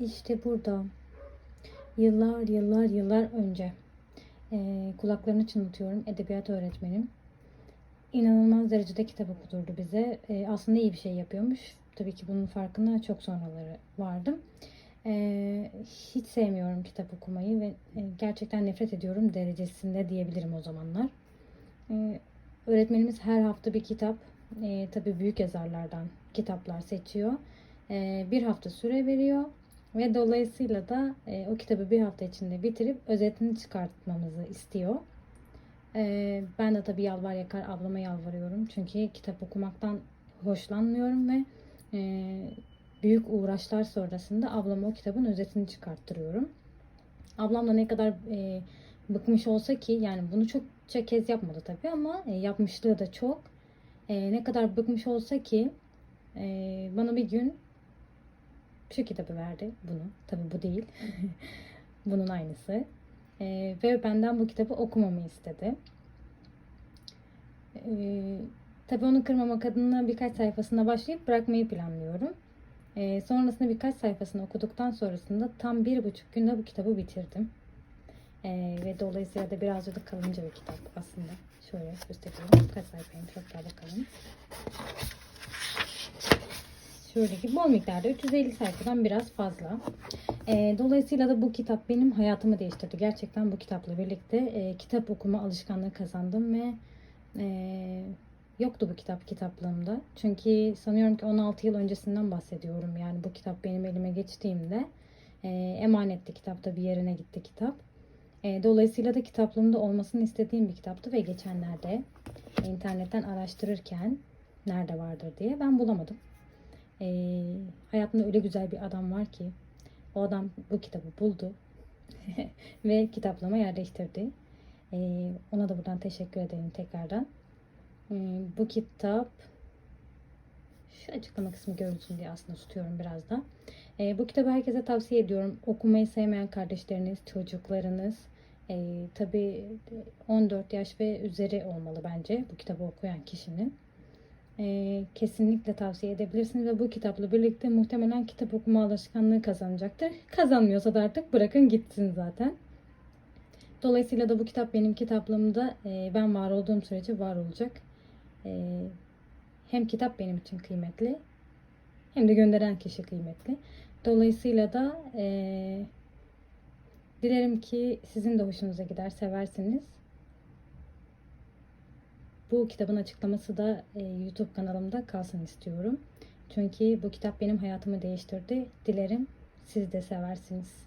İşte burada yıllar yıllar yıllar önce eee, kulaklarını çınlatıyorum edebiyat öğretmenim. İnanılmaz derecede kitap okudurdu bize. Eee, aslında iyi bir şey yapıyormuş. Tabii ki bunun farkına çok sonraları vardım. Eee, hiç sevmiyorum kitap okumayı ve e, gerçekten nefret ediyorum derecesinde diyebilirim o zamanlar. Eee, öğretmenimiz her hafta bir kitap, eee tabii büyük yazarlardan kitaplar seçiyor. Eee, bir hafta süre veriyor ve dolayısıyla da e, o kitabı bir hafta içinde bitirip özetini çıkartmamızı istiyor. Ee, ben de tabii yalvar yakar ablama yalvarıyorum. Çünkü kitap okumaktan hoşlanmıyorum ve e, büyük uğraşlar sonrasında ablama o kitabın özetini çıkarttırıyorum. Ablam da ne kadar e, bıkmış olsa ki yani bunu çokça kez yapmadı tabii ama e, yapmışlığı da çok. E, ne kadar bıkmış olsa ki e, bana bir gün şu kitabı verdi bunu. Tabii bu değil. Bunun aynısı. Ee, ve benden bu kitabı okumamı istedi. Ee, tabii onu kırmamak adına birkaç sayfasına başlayıp bırakmayı planlıyorum. Ee, sonrasında birkaç sayfasını okuduktan sonrasında tam bir buçuk günde bu kitabı bitirdim. Ee, ve dolayısıyla da birazcık da kalınca bir kitap aslında. Şöyle göstereyim. Kaç sayfaymış hatta bakalım. Şuradaki bol miktarda 350 sayfadan biraz fazla. Ee, dolayısıyla da bu kitap benim hayatımı değiştirdi. Gerçekten bu kitapla birlikte e, kitap okuma alışkanlığı kazandım ve e, yoktu bu kitap kitaplığımda. Çünkü sanıyorum ki 16 yıl öncesinden bahsediyorum. Yani bu kitap benim elime geçtiğimde e, emanetti kitapta bir yerine gitti kitap. E, dolayısıyla da kitaplığımda olmasını istediğim bir kitaptı ve geçenlerde internetten araştırırken nerede vardır diye ben bulamadım. E, hayatımda öyle güzel bir adam var ki o adam bu kitabı buldu ve kitaplama yerleştirdi. Ee, ona da buradan teşekkür ederim tekrardan. Ee, bu kitap şu açıklama kısmı görünsün diye aslında tutuyorum biraz da. Ee, bu kitabı herkese tavsiye ediyorum. Okumayı sevmeyen kardeşleriniz, çocuklarınız, e, tabii 14 yaş ve üzeri olmalı bence bu kitabı okuyan kişinin. Ee, kesinlikle tavsiye edebilirsiniz ve bu kitapla birlikte muhtemelen kitap okuma alışkanlığı kazanacaktır. Kazanmıyorsa da artık bırakın gitsin zaten. Dolayısıyla da bu kitap benim kitaplığımda e, ben var olduğum sürece var olacak. E, hem kitap benim için kıymetli hem de gönderen kişi kıymetli. Dolayısıyla da e, dilerim ki sizin de hoşunuza gider, seversiniz. Bu kitabın açıklaması da e, YouTube kanalımda kalsın istiyorum. Çünkü bu kitap benim hayatımı değiştirdi. Dilerim siz de seversiniz.